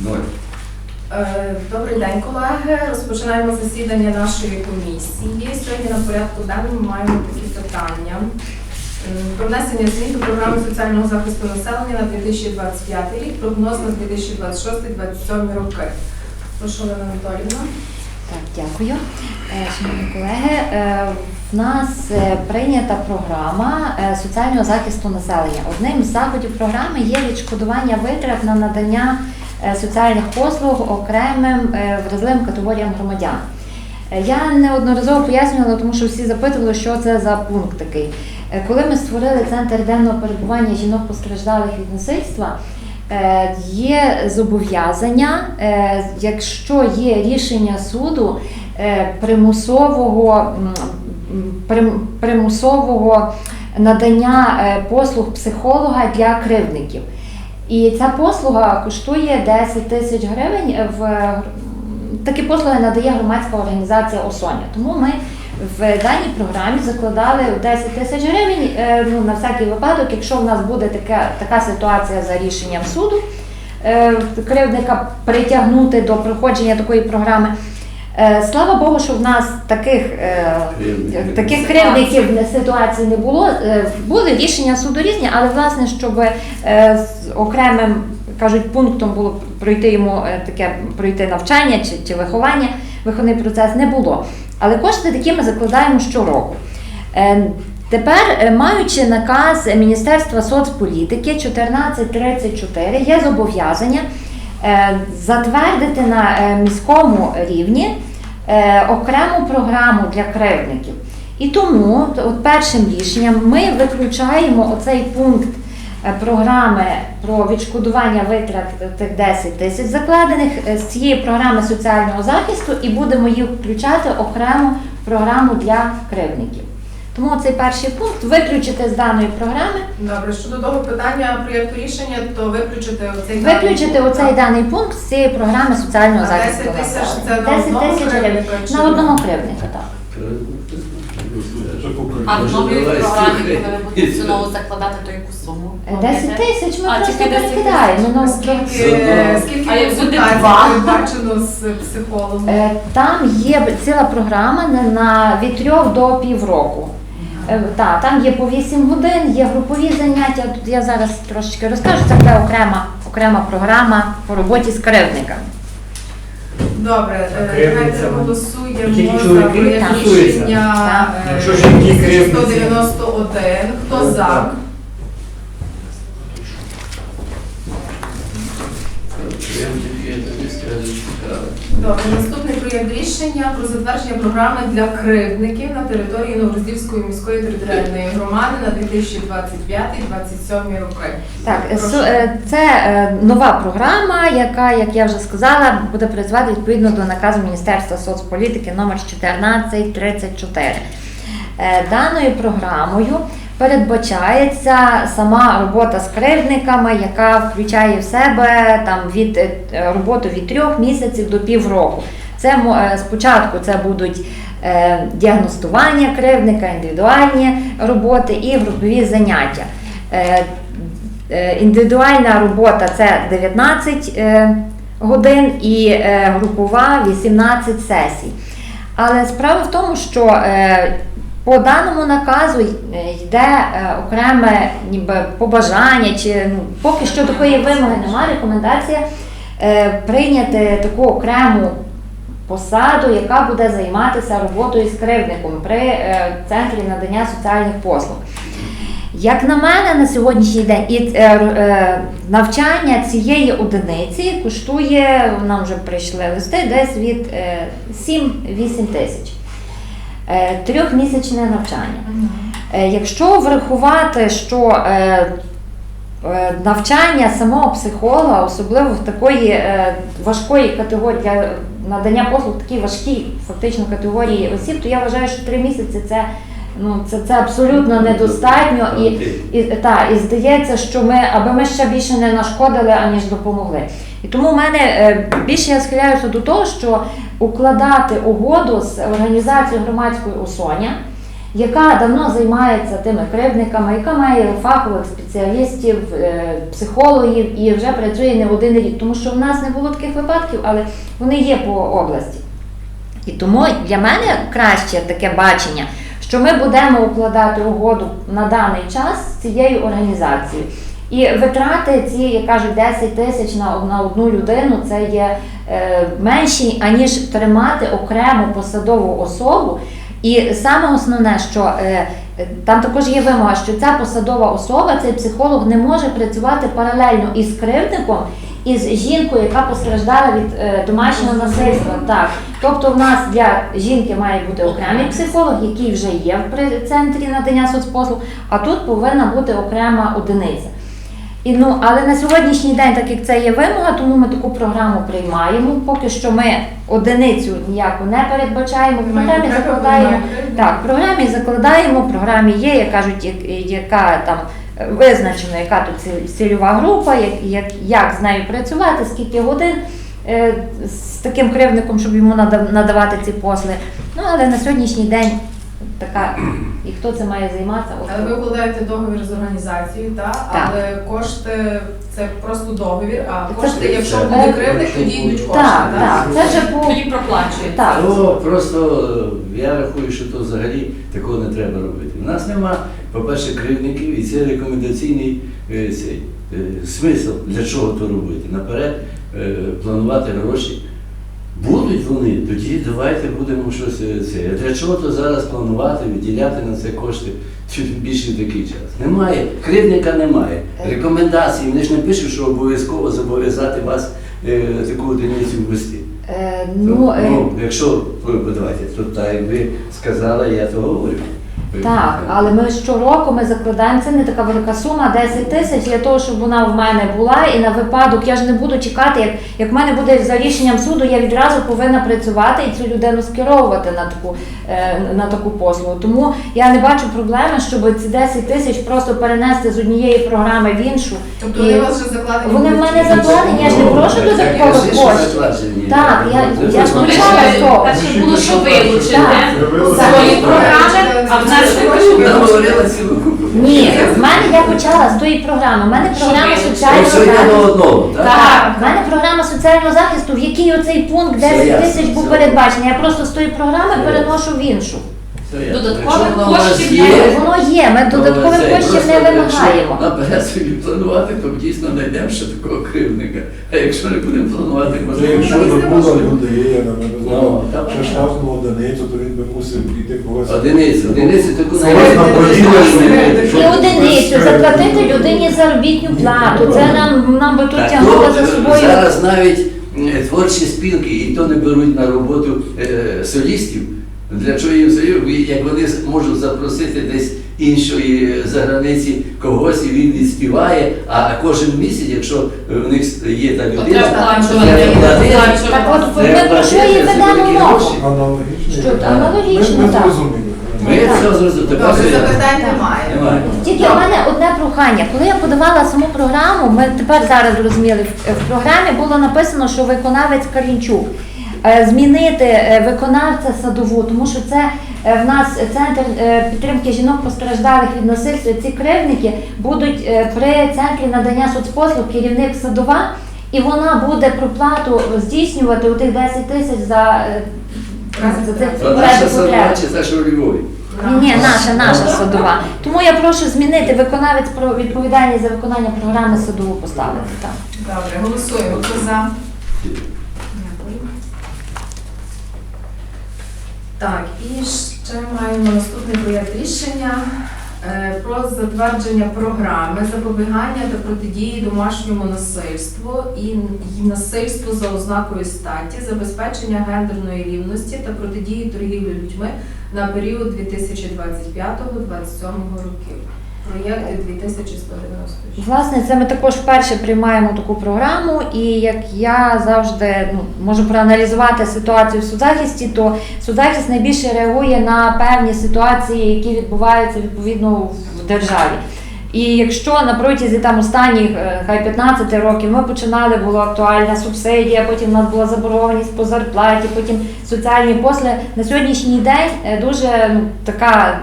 Ноль. Е, Добрий день, колеги. Розпочинаємо засідання нашої комісії. Сьогодні на порядку денному маємо такі питання. Про внесення змін до програми соціального захисту населення на 2025 рік, прогноз на 2026-2027 роки. Прошу, Олена Анатоліївна. Так, дякую. Е, Шановні колеги, е, в нас е, прийнята програма е, соціального захисту населення. Одним з заходів програми є відшкодування витрат на надання е, соціальних послуг окремим е, вразливим категоріям громадян. Е, Я неодноразово пояснювала, тому що всі запитували, що це за пункт такий. Е, Коли ми створили центр денного перебування жінок постраждалих від насильства, Е, Є зобов'язання, е, якщо є рішення суду е, примусового, примусового надання е, послуг психолога для кривдників. І ця послуга коштує 10 тисяч гривень. В такі послуги надає громадська організація Осоня. Тому ми в даній програмі закладали 10 тисяч гривень е, ну, на всякий випадок, якщо в нас буде така, така ситуація за рішенням суду, е, кривдника притягнути до проходження такої програми. Е, Слава Богу, що в нас таких, е, Кривдників. таких кривдників не- ситуацій не було. Е, Були рішення суду різні, але власне, щоб е, з окремим кажуть, пунктом було пройти йому е, таке пройти навчання чи, чи виховання, виховний процес не було. Але кошти такі ми закладаємо щороку. Е, Тепер, е, маючи наказ Міністерства соцполітики 1434, є зобов'язання е, затвердити на е, міському рівні окрему програму для кривдників. І тому от першим рішенням ми виключаємо оцей пункт е, програми про відшкодування витрат тих 10 тисяч закладених е, з цієї програми соціального захисту і будемо їх включати окрему програму для кривдників. Тому цей перший пункт виключити з даної програми, Добре, щодо того питання проєкту рішення, то виключити оцей виключити пункт, оцей даний пункт з цієї програми соціального А захисту 10 тисяч це на 10 одного тисяч гривень чи на одного кривдника, так. А в новій програмі, коли ви будете знову закладати, то яку суму? 10 тисяч ми А, просто тільки 10 перекидаємо. Ну, Скільки, Зато- скільки А як буде консультацій два? передбачено з психологом? Е, Там є ціла програма на- на від трьох до півроку. Е, Так, там є по 8 годин, є групові заняття. Тут я зараз трошечки розкажу. Це така окрема, окрема програма по роботі з кривдниками. Добре, е, давайте голосуємо Тільки за чоловіки проєкт рішення е, Якщо жінки кривдниці. 191. Хто за? Так. Добре, наступний проєкт рішення про затвердження програми для кривдників на території Новороздільської міської територіальної громади на 2025-2027 роки. Так, е, Прошу. е, це е, нова програма, яка, як я вже сказала, буде працювати відповідно до наказу Міністерства соцполітики номер 1434. Е, Даною програмою передбачається сама робота з кривдниками, яка включає в себе там від е, роботу від трьох місяців до півроку. Це е, спочатку це будуть е, діагностування кривдника, індивідуальні роботи і групові заняття. Індивідуальна робота це 19 е, годин і групова 18 сесій. Але справа в тому, що по даному наказу е, йде е, окреме ніби побажання, чи ну, поки що такої вимоги немає, рекомендація е, прийняти таку окрему посаду, яка буде займатися роботою з кривдником при е, центрі надання соціальних послуг. Як на мене, на сьогоднішній день і е, е, навчання цієї одиниці коштує, нам вже прийшли листи, десь від е, 7-8 тисяч. Е, Трьохмісячне навчання. Е, Якщо врахувати, що е, навчання самого психолога, особливо в такої важкої категорії для надання послуг, такій важкій фактично категорії осіб, то я вважаю, що три місяці це, ну, це, це абсолютно недостатньо. І, і, та, і здається, що ми, аби ми ще більше не нашкодили, аніж допомогли. І тому в мене е, більше я схиляюся до того, що укладати угоду з організацією громадської Осоня яка давно займається тими кривдниками, яка має фахових спеціалістів, е, психологів і вже працює не один рік. Тому що в нас не було таких випадків, але вони є по області. І тому для мене краще таке бачення, що ми будемо укладати угоду на даний час з цією організацією. І витрати ці, як кажуть, 10 тисяч на, на одну людину це є е, менші, аніж тримати окрему посадову особу. І саме основне, що е, там також є вимога, що ця посадова особа, цей психолог не може працювати паралельно із кривдником, із жінкою, яка постраждала від е, домашнього насильства. Так, тобто в нас для жінки має бути окремий психолог, який вже є в центрі надання соцпослуг, а тут повинна бути окрема одиниця. І, ну, але на сьогоднішній день, так як це є вимога, тому ми таку програму приймаємо. Поки що ми одиницю ніяку не передбачаємо. В програмі закладаємо так, в програмі закладаємо, в програмі є, як кажуть, як- яка там е, визначено, яка тут цільова група, як, як, як з нею працювати, скільки годин е, з таким кривдником, щоб йому надавати ці послуги. Ну, але на сьогоднішній день така, і хто це має займатися? Але ви укладаєте договір з організацією, та? Так. але кошти це просто договір, а Це- кошти, якщо це- буде Е, кривник, тоді йдуть кошти. Так, так, це вже по Тоді проплачує. так. То просто е, я рахую, що то взагалі такого не треба робити. У нас нема, по-перше, кривдників, і це рекомендаційний е, цей, смисл, для чого то робити. Наперед планувати гроші. Будуть вони, тоді давайте будемо щось е, це. Для чого то зараз планувати, виділяти на це кошти більше такий час? Немає, кривдника немає. Рекомендації, вони ж не пишуть, що обов'язково зобов'язати вас е, таку одиницю ввести. Е, Ну, ну, е, ну, якщо ви подавайте, то так як ви сказали, я то говорю. Ви- Так, але ми щороку ми закладаємо, це не така велика сума, 10 тисяч для того, щоб вона в мене була, і на випадок я ж не буду чекати, як, як в мене буде за рішенням суду, я відразу повинна працювати і цю людину скеровувати на таку, е, на таку послугу. Тому я не бачу проблеми, щоб ці 10 тисяч просто перенести з однієї програми в іншу. Тобто І вони вас вже закладені? вони в мене закладені, я ж не Ну, прошу так, додаткових коштів. Так, я- Ну, я ж почала з того. Перше було, що вилучити свої програми, а в Ні, в мене я почала з тої програми. У мене програма соціального захисту. Так, в мене програма соціального захисту, в якій оцей пункт 10 тисяч був передбачений. Я просто з тої програми переношу в іншу. Все ясно. Додаткових Якщо вона у вас коштів є, немає. Воно є, ми додаткових коштів не вимагаємо. Наперед собі планувати, то дійсно знайдемо ще такого кривника. А якщо не будемо планувати, Це можливо, якщо не була можливо. людина, ми Ну, знали, так. що штрафну одиницю, то він би мусив піти когось. Одиницю, одиницю таку Це можна не поділити. І одиницю заплатити людині заробітну плату. Це нам нам би тут Так, за собою. Зараз навіть е, творчі спілки і то не беруть на роботу е, солістів. Для чого їм союз, як вони можуть запросити десь іншої за границі когось, і він відспіває, а кожен місяць, якщо е, у них є та людина. Так от Треба ми про що за ведемо мову. Аналогічно. Так. Ми. Все зрозуміли. Запитань немає. Тільки у мене одне прохання. Коли я подавала саму програму, ми тепер зараз зрозуміли, в- в програмі було написано, що виконавець Калінчук. Е, Змінити е, виконавця садову, тому що це е, в нас центр підтримки жінок постраждалих від насильства. Ці кривники будуть при центрі надання соцпослуг керівник садова, і вона буде проплату здійснювати у тих 10 тисяч за, за цих То наша садова чи та, що Львові? Ні, наша, наша садова. Тому я прошу змінити виконавець про відповідальність за виконання програми садову поставити. Так. Добре, голосуємо. Хто за? Дякую. Так, і ще маємо наступний проєкт рішення е, про затвердження програми запобігання та протидії домашньому насильству і насильству за ознакою статі, забезпечення гендерної рівності та протидії торгівлі людьми на період 2025-2027 років. Проєкт 2196. Власне, це ми також вперше приймаємо таку програму, і як я завжди ну, можу проаналізувати ситуацію в судзахисті, то судзахист найбільше реагує на певні ситуації, які відбуваються відповідно в державі. І якщо на протязі там останніх е, хай 15 років ми починали, була актуальна субсидія, потім у нас була заборгованість по зарплаті, потім соціальні послуги. На сьогоднішній день е, дуже ну, така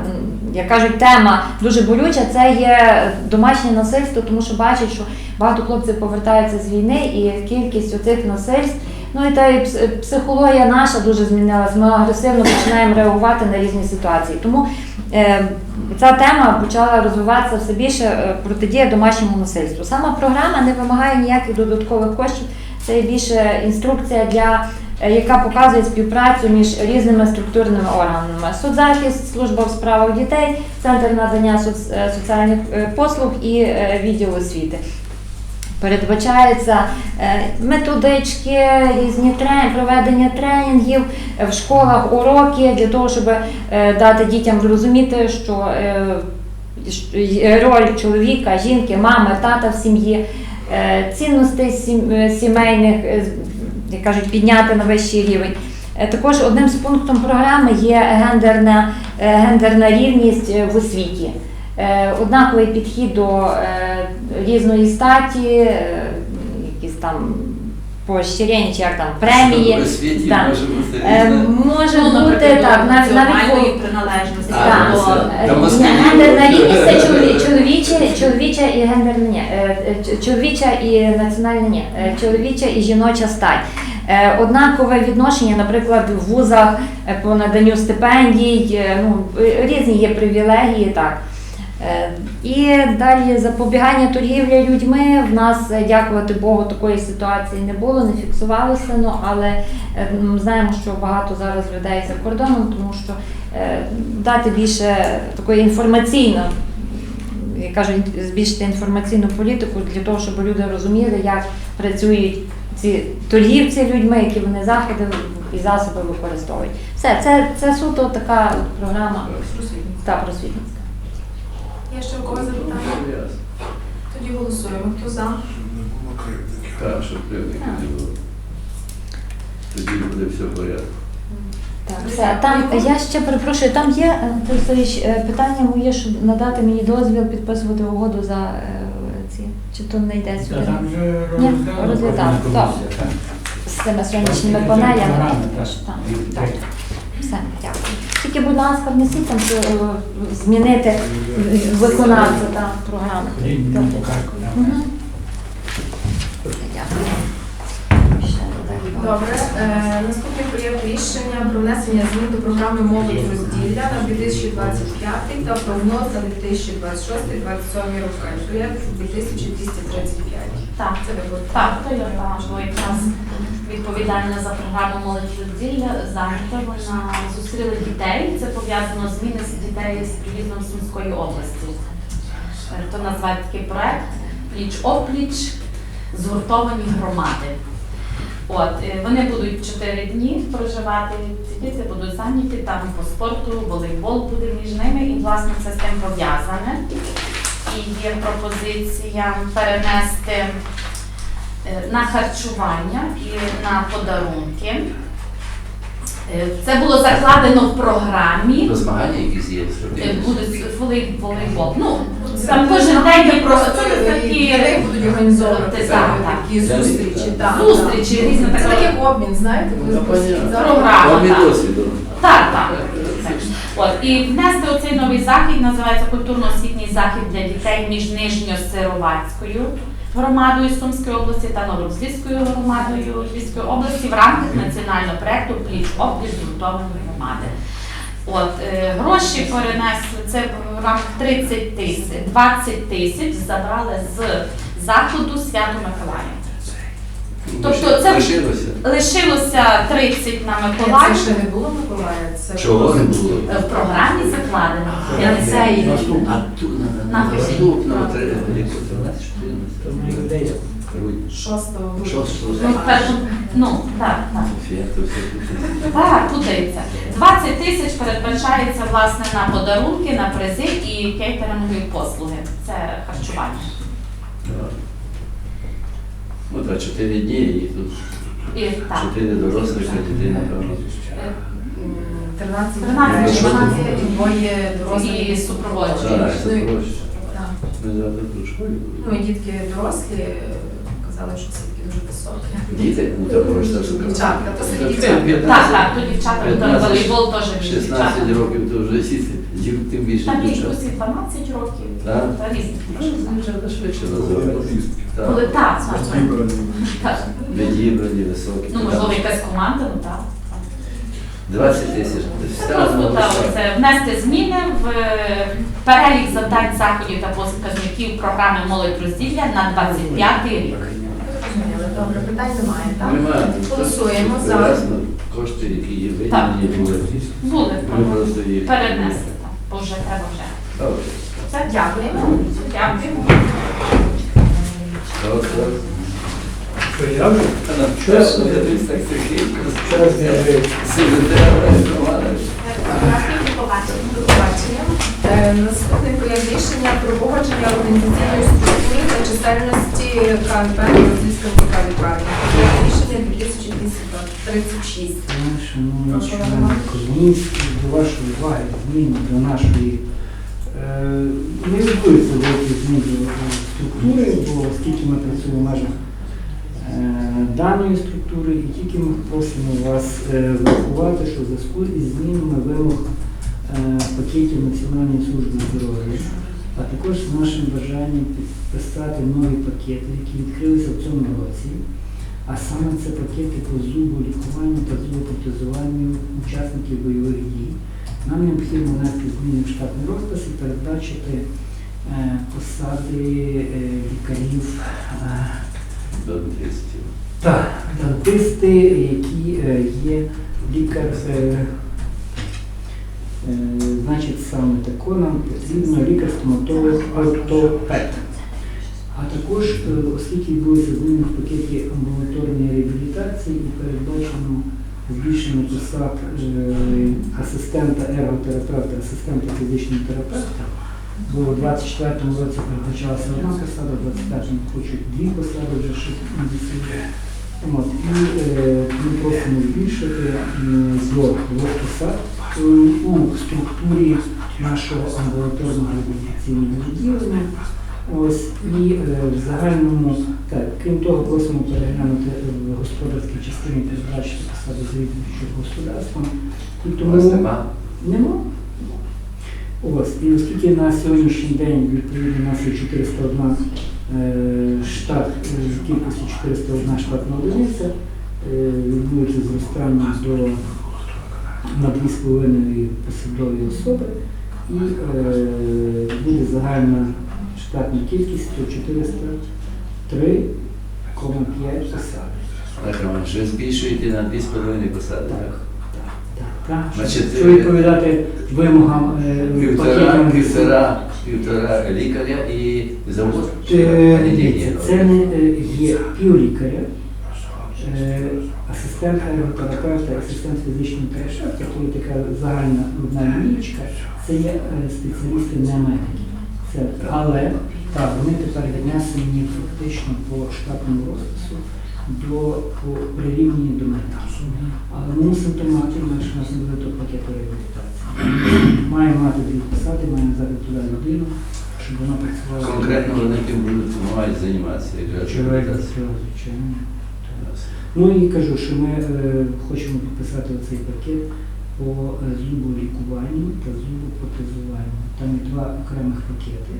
як кажуть, тема дуже болюча. Це є домашнє насильство, тому що бачать, що багато хлопців повертаються з війни, і кількість оцих насильств. Ну і та і психологія наша дуже змінилась. Ми агресивно починаємо реагувати на різні ситуації. Тому е, ця тема почала розвиватися все більше е, протидія домашньому насильству. Сама програма не вимагає ніяких додаткових коштів. Це більше інструкція для яка показує співпрацю між різними структурними органами: соцзахист, служба в справах дітей, центр надання е, соціальних е, послуг і е, відділ освіти. Передбачаються е, методички, різні трен... проведення тренінгів е, в школах, уроки для того, щоб е, дати дітям зрозуміти, що е, роль чоловіка, жінки, мами, тата в сім'ї, е, цінностей сім- е, сімейних, е, як кажуть, підняти на вищий рівень. Е, Також одним з пунктів програми є гендерна, е, гендерна рівність е, в освіті. Однаковий підхід до різної статі, якісь там поощрення, чи як там премії. У світі Так. може бути Е, різне. Може Ну, бути наприклад, так, навіть навіть національної по- приналежності. Так. ну, Е, Гендерна рівність це чолові- чоловіче, чоловіча і гендерна ні. Е, е, ч- Чоловіча і національна ні. Е, Чоловіча і жіноча стать. Е, Однакове відношення, наприклад, в вузах е, по наданню стипендій, е, ну, е, різні є привілегії, так. Е, І далі запобігання торгівлі людьми. В нас, е, дякувати Богу, такої ситуації не було, не фіксувалося, ну, але е, м, знаємо, що багато зараз людей за кордоном, тому що е, дати більше такої інформаційно, як кажуть, збільшити інформаційну політику для того, щоб люди розуміли, як працюють ці торгівці людьми, які вони заходи і засоби використовують. Все, це, це суто така програма та просвітницька. Є ще у когось запитання? Тоді голосуємо. Хто за? Щоб не було кривдиків. Так, щоб кривдиків не було. Тоді буде все в порядку. Так, все. Там я ще перепрошую, там є е, Сергійович, е, питання моє, щоб надати мені дозвіл підписувати угоду за е, ці, чи то не йде сюди. там вже Ні, розглядали. Так. З цими сонячними панелями. так. Так, Тільки, будь ласка, внесіть там, е, змінити е, виконавця та програми. Так. Дякую. Добре. Е, наступний проєкт рішення про внесення змін до програми молодь розділля на 2025 та прогноз на 2026-2027 роки. Проєкт 2235. Так, Це ви будете. Так, то я бо якраз відповідальна за програму молодь розділля завтра вона зустріла дітей. Це пов'язано з зміни дітей з приїздом Сумської області. То називають такий проект пліч опліч згуртовані громади. От е, вони будуть чотири дні проживати. Ці діти будуть зайняті там по спорту, волейбол буде між ними, і власне це з тим пов'язане. І є пропозиція перенести на харчування і на подарунки. Е, Це було закладено в програмі. Змагання якісь є? Е, волей- волейбол. Ну, там кожен день є просто це такі будуть організовувати такі Так. зустрічі. так, Зустрічі, так. різне Це таке. обмін, знаєте, Ну, Програма. Обмін досвіду. Так, так. От і внести оцей новий захід називається культурно-освітній захід для дітей між Нижньосировацькою громадою Сумської області та Новороссійською громадою Львівської області в рамках національного проекту Пліч опліч згуртованої громади. От е, гроші перенесли це в рамках 30 тисяч, 20 тисяч забрали з заходу Свято Миколая. Тобто це- лишилося. Лишилося 30 на Миколаїв. Це ще не було Миколая. Це Чого не було? В програмі закладено. Я не знаю. Наступного треба ідея. 14 шостого грудня. Ну, ну, так, так. Тут. Так, це? 20 тисяч передбачається власне на подарунки, на призи і кейтерингові послуги. Це харчування. Ну, так, чотири дні і тут І так. 4 дорослих, а дитина, напевно. Е, 13 13, дітей, 12 і двоє дорослих І. Так, це Ну, і- проще. так. Ми завтра тут в школі Ну і дітки дорослі е, казали, що це дуже високі. Діти, ну ж так Дівчатка, то собі Це дівчатка. Так, так, то дівчата, то волейбол теж 16 років, то вже дів- тим більше Там дівчат. якось 12 років, та різні. Це Коли Так, так, відібрані, високі. Ну, можливо, якась команда, ну так. 20 тисяч. Це просто це внести зміни в е, перелік завдань заходів та показників програми молодь розділля на 25 рік. Добре, питань немає, так? Немає. Голосуємо за. Прекрасно. Кошти, які є виділені, були. Були Ми просто їх. перенести там, бо вже треба вже. Добре. Все, Дякуємо. Дякую. Так, так. Що я вже? А нам час буде десь так тихенько. Час не Секретар Романович. Дякую, побачимо. До побачення. Е, Наступний проєкт рішення про погодження організаційної структури та чисельності КНП Російської лікарні. Проєкт рішення 2236. Шановні члени комісії, до вашої уваги зміни до нашої е, не відбудуться деякі зміни структури, бо оскільки ми працюємо в межах е, даної структури, і тільки ми просимо вас врахувати, що в зв'язку із змінами вимог пакетів Національної служби здоров'я, а також з нашим бажанням підписати нові пакети, які відкрилися в цьому році. А саме це пакети по зуболікуванню та зубопротезуванню учасників бойових дій. Нам необхідно внести зміни в штатний розпис і передбачити е, посади е, лікарів е, До 30. дантисти, які е, є лікар. Е, е, значить, саме тако нам потрібно лікар-стоматолог ортопед. А також, е, оскільки відбулися зміни в пакеті амбулаторної реабілітації і передбачено збільшення посад е, асистента ерготерапевта, асистента фізичного терапевта, бо у 24-му році передбачалася одна посада, в 25-му хочуть дві посади вже. От, і е, ми просимо збільшити до двох посад е, у структурі нашого амбулаторного реабілітаційного відділення. Ось і е, в загальному, так, крім того, просимо переглянути е, в господарській частині передбачити посади завідувачого господарством. Тому нема? нема. Ось, і оскільки на сьогоднішній день відповідно у нас є 401 е, штат, е, кількості 401 штатна одиниця, е, відбудеться зростання до на 2,5 посадові особи і е, буде загальна штатна кількість 403,5 посади. Так, Роман, що ви збільшуєте на 2,5 посади, так? Так, так. Значить, Що відповідати вимогам е, Півтора, пакетам півтора, півтора лікаря і завод. Е, дивіться, Це не е, є півлікаря, асистент аеротерапевта, асистент фізичного терапевта, коли така загальна одна лінічка, це є е, спеціалісти не медики. Це, але так, вони тепер віднесені фактично по штатному розпису до по прирівнянні до медиків. Але ми мусимо то мати, інакше у нас не буде того пакету реабілітації. Маємо мати дві посади, маємо взяти туди людину, щоб вона працювала. Конкретно вони тим будуть мають займатися. звичайно. Ну і кажу, що ми е, хочемо підписати оцей пакет по е, зуболікуванню та зубопротезуванню. Там є два окремих пакети,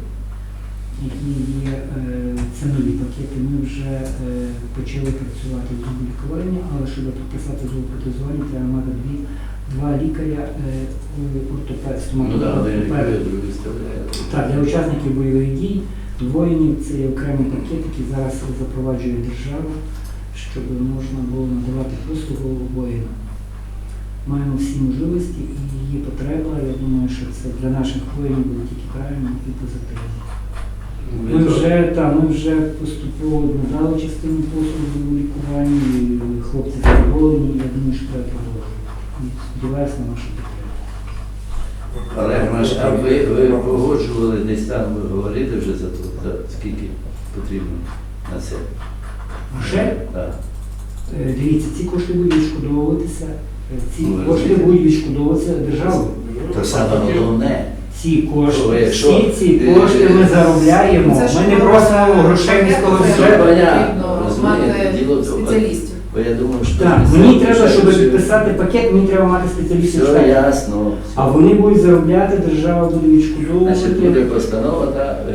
які є е, це нові пакети. Ми вже е, почали працювати в зуболікуванні, але щоб підписати зубопротезування, треба мати дві, два лікаря ортопед, Ну другий вставляє. Так, для учасників бойових дій, воїнів це є окремий пакет, який зараз запроваджує держава, щоб можна було надавати послугу воїнам. Маємо всі можливості і є потреба. Я думаю, що це для наших воїнів буде тільки правильно і позитивно. Ми вже, та, ми вже поступово надали частину послуг у лікуванні, і хлопці задоволені, я думаю, що треба продовжувати. І сподіваюся на нашу підтримку. Але Маш, а ви, ви погоджували десь там, ви говорили вже за то, за скільки потрібно на це? Вже Так. Дивіться, ці кошти будуть відшкодовуватися. е, Ці кошти будуть відшкодовуватися державою. То саме головне. Ці кошти, якщо- всі ці кошти ми заробляємо. Це ж Ми не просимо грошей міського бюджету. потрібно. розумієте. мати діло в тому, спеціалістів. Бо я думав, що Так, мені треба, щоб підписати пакет, мені треба мати спеціалістів Все штатів. ясно. А вони будуть заробляти, держава буде відшкодовувати. Значить, буде постанова, та, е,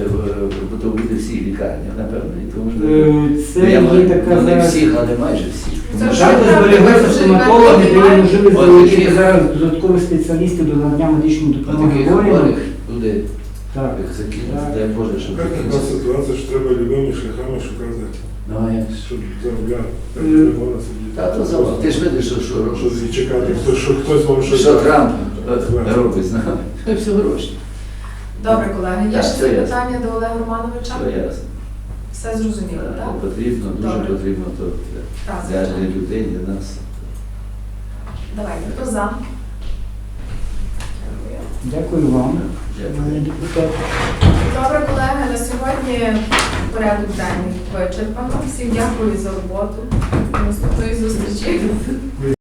всі лікарні, напевно. І тому що, Е, Ну, Це я маю- є така ну, не зараз. всіх, але майже всіх. Це ж що- Зараз правда, зберігається дуже стоматолог, не багато дає можливість От залучити зараз додаткових спеціалістів до надання медичної А допомоги таких хворих буде Так. як Так. дай Боже, щоб Така ситуація, що треба любими шляхами шукати, Ну, а як ж? щоб заробляти. Так Е. Та то забав. Ти ж видиш, що, що Що робить. чекати, хто, що хтось вам щось Що. Трамп е, робить з нами? Це все гроші. Добре, колеги, є Так, ще запитання до Олега Романовича? Все ясно. Все зрозуміло, Е, так? Потрібно, дуже Добре. потрібно то Так, для, для людей, для нас. Давайте, хто за? Дякую вам. Дякую. Пане депутат. Добре, колеги, на сьогодні порядок денний вичерпано. Всім дякую за роботу. До наступної зустрічі.